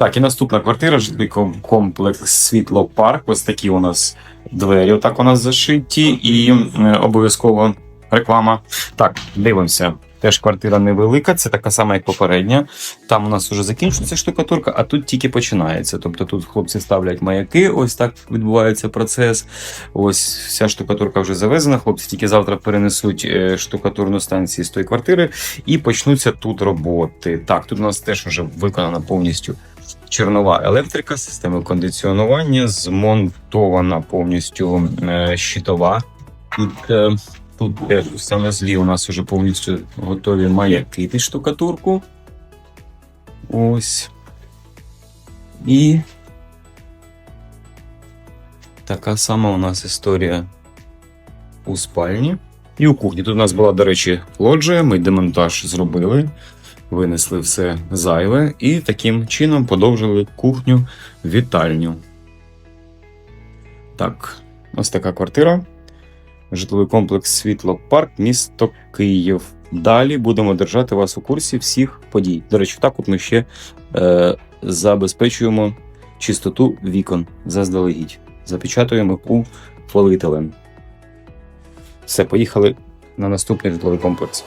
Так, і наступна квартира, житловий комплекс Світло Парк. Ось такі у нас двері. Отак у нас зашиті, і е, обов'язково реклама. Так, дивимося. Теж квартира невелика, це така сама, як попередня. Там у нас вже закінчується штукатурка, а тут тільки починається. Тобто тут хлопці ставлять маяки, ось так відбувається процес. Ось вся штукатурка вже завезена. Хлопці тільки завтра перенесуть е, штукатурну станцію з тої квартири і почнуться тут роботи. Так, тут у нас теж вже виконана повністю чорнова електрика, система кондиціонування, змонтована повністю е, щитова. Тут, е, тут теж саме злі у нас вже повністю готові маяки під штукатурку. Ось. І така сама у нас історія у спальні. І у кухні. Тут у нас була, до речі, лоджія, ми демонтаж зробили, винесли все зайве і таким чином подовжили кухню вітальню. Так, ось така квартира. Житловий комплекс Світло Парк, місто Київ. Далі будемо держати вас у курсі всіх подій. До речі, так от ми ще е, забезпечуємо чистоту вікон заздалегідь. Запечатуємо у поліетилен. Все, поїхали на наступний житловий комплекс.